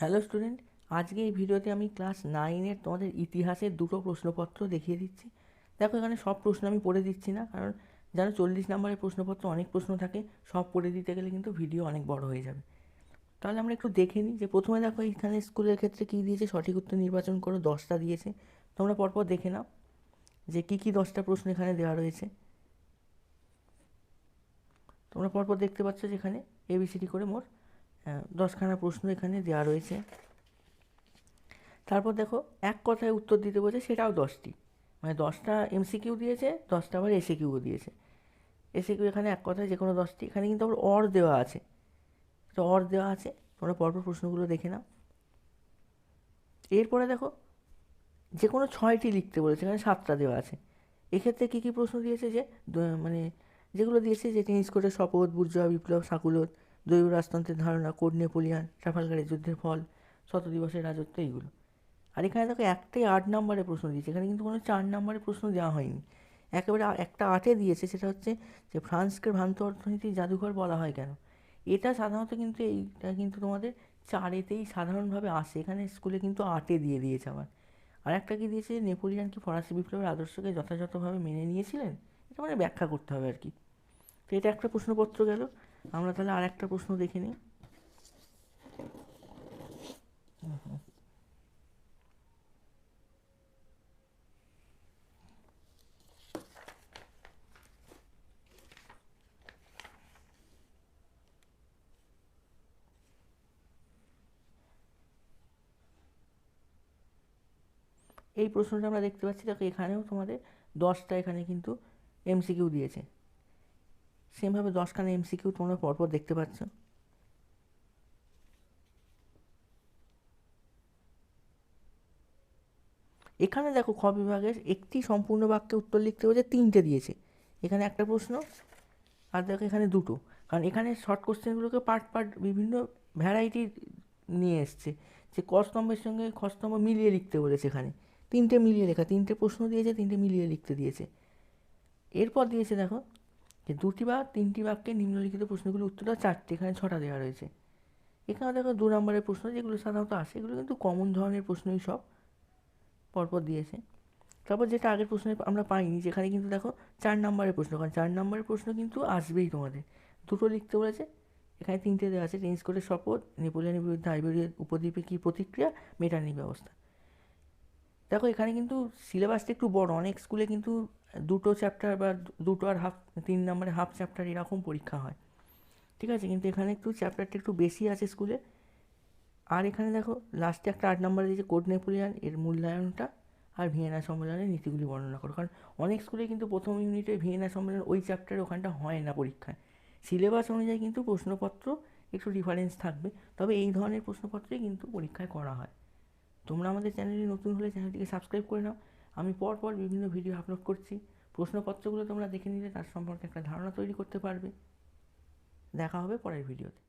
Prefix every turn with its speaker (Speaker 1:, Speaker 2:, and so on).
Speaker 1: Hello student আজকে এই ভিডিওতে আমি ক্লাস নাইনের তোমাদের ইতিহাসের দুটো প্রশ্নপত্র দেখিয়ে দিচ্ছি। দেখো এখানে সব প্রশ্ন আমি পড়ে দিচ্ছি না, কারণ জানো চল্লিশ নম্বরের প্রশ্নপত্র অনেক প্রশ্ন থাকে, সব পড়ে দিতে গেলে কিন্তু ভিডিও অনেক বড় হয়ে যাবে। তাহলে আমরা একটু দেখে নিই যে প্রথমে দেখো এখানে স্কুলের ক্ষেত্রে কী দিয়েছে, সঠিক উত্তর নির্বাচন করো, দশটা দিয়েছে। তোমরা পরপর দেখে নাও যে কী কী দশটা প্রশ্ন এখানে দেওয়া রয়েছে। তোমরা পরপর দেখতে পাচ্ছ যেখানে এবিসিডি করে মোট দশখানা প্রশ্ন এখানে দেওয়া রয়েছে। তারপর দেখো, এক কথায় উত্তর দিতে বলছে, সেটাও দশটি। মানে দশটা এমসিকিউ দিয়েছে, দশটা আবার এসিকিউও দিয়েছে। এসিকিউ এখানে এক কথায় যে কোনো দশটি। এখানে কিন্তু আবার অর দেওয়া আছে। তো অর দেওয়া আছে, তোমরা পরপর প্রশ্নগুলো দেখে নাও। এরপরে দেখো যে কোনো ছয়টি লিখতে বলেছে, এখানে সাতটা দেওয়া আছে। এক্ষেত্রে কী কী প্রশ্ন দিয়েছে যে মানে যেগুলো দিয়েছে যে, টেনিস কোর্টের শপথ, বুর্জোয়া, বিপ্লব সাকুলত দৈব রাজতন্ত্রের ধারণা কোড নেপোলিয়ান, ট্রাফালগারের যুদ্ধের ফল শত দিবসের রাজত্ব এইগুলো। আর এখানে দেখো একটাই আট নম্বরের প্রশ্ন দিয়েছে। এখানে কিন্তু কোনো চার নম্বরের প্রশ্ন দেওয়া হয়নি। একেবারে একটা আটে দিয়েছে, সেটা হচ্ছে যে ফ্রান্সকে ভ্রান্ত অর্থনীতির জাদুঘর বলা হয় কেন? এটা সাধারণত কিন্তু এইটা কিন্তু তোমাদের চারেতেই সাধারণভাবে আসে। এখানে স্কুলে কিন্তু আটে দিয়ে দিয়েছে আবার। আর একটা কি দিয়েছে? নেপোলিয়ান কি ফরাসি বিপ্লবের আদর্শকে যথাযথভাবে মেনে নিয়েছিলেন? এটা মানে ব্যাখ্যা করতে হবে আর কি। তো এটা একটা প্রশ্নপত্র গেল। আমরা তাহলে আর একটা প্রশ্ন দেখে নিই। এই প্রশ্নটা আমরা দেখতে পাচ্ছি, দেখো এখানেও তোমাদের দশটা এখানে কিন্তু এমসিকিউ দিয়েছে। সেমভাবে দশখানা এমসিকিউ তোমরা পরপর দেখতে পাচ্ছ। এখানে দেখো খ বিভাগের একটি সম্পূর্ণ বাক্যে উত্তর লিখতে বলছে তিনটে দিয়েছে। এখানে একটা প্রশ্ন আর দেখো এখানে দুটো। কারণ এখানে শর্ট কোশ্চেনগুলোকে পার্ট পার্ট বিভিন্ন ভ্যারাইটি নিয়ে এসছে যে ক সঙ্গে খ মিলিয়ে লিখতে বলেছে এখানে। তিনটে মিলিয়ে লেখা, তিনটে প্রশ্ন দিয়েছে, তিনটে মিলিয়ে লিখতে দিয়েছে। এরপর দিয়েছে দেখো যে দুটি বা তিনটি বাক্যে নিম্নলিখিত প্রশ্নগুলোর উত্তরটা চারটে এখানে ছটা দেওয়া রয়েছে। এখানে দেখো দু নম্বরের প্রশ্ন, যেগুলো সাধারণত আসে, এগুলো কিন্তু কমন ধরনের প্রশ্নই সব। পরপর দিয়েছে। তারপর যেটা আগের প্রশ্নে আমরা পাইনি, যেখানে কিন্তু দেখো চার নম্বরের প্রশ্ন, কারণ চার নম্বরের প্রশ্ন কিন্তু আসবেই তোমাদের। দুটো লিখতে বলেছে, এখানে তিনটে দেওয়া আছে টেনিস কোর্টের শপথ, নেপোলিয়নের বিরুদ্ধে আইবেরিয়ার উপদ্বীপে কী প্রতিক্রিয়া মেটানি ব্যবস্থা। দেখো, এখানে কিন্তু সিলেবাসটা একটু বড়। অনেক স্কুলে কিন্তু দুটো চ্যাপ্টার বা দুটো আর হাফ তিন নম্বরে হাফ চ্যাপ্টার এরকম পরীক্ষা হয়। ঠিক আছে? কিন্তু এখানে একটু চ্যাপ্টারটা একটু বেশি আছে স্কুলে আর এখানে দেখো লাস্টে একটা আট নম্বরে দিয়েছে কোড নেপোলিয়ান, এর মূল্যায়নটা আর ভিয়েনা সম্মেলনের নীতিগুলি বর্ণনা করো। কারণ অনেক স্কুলে কিন্তু প্রথম ইউনিটে ভিয়েনা সম্মেলন ওই চ্যাপ্টারে ওখানটা হয় না পরীক্ষায়। সিলেবাস অনুযায়ী কিন্তু প্রশ্নপত্র একটু ডিফারেন্স থাকবে। তবে এই ধরনের প্রশ্নপত্রই কিন্তু পরীক্ষায় করা হয়। তোমরা আমাদের চ্যানেলে নতুন হলে চ্যানেলটিকে সাবস্ক্রাইব করে নাও। আমি পর পর বিভিন্ন ভিডিও আপলোড করছি। প্রশ্নপত্রগুলো তোমরা দেখে নিলে তার সম্পর্কে একটা ধারণা তৈরি করতে পারবে। দেখা হবে পরের ভিডিওতে।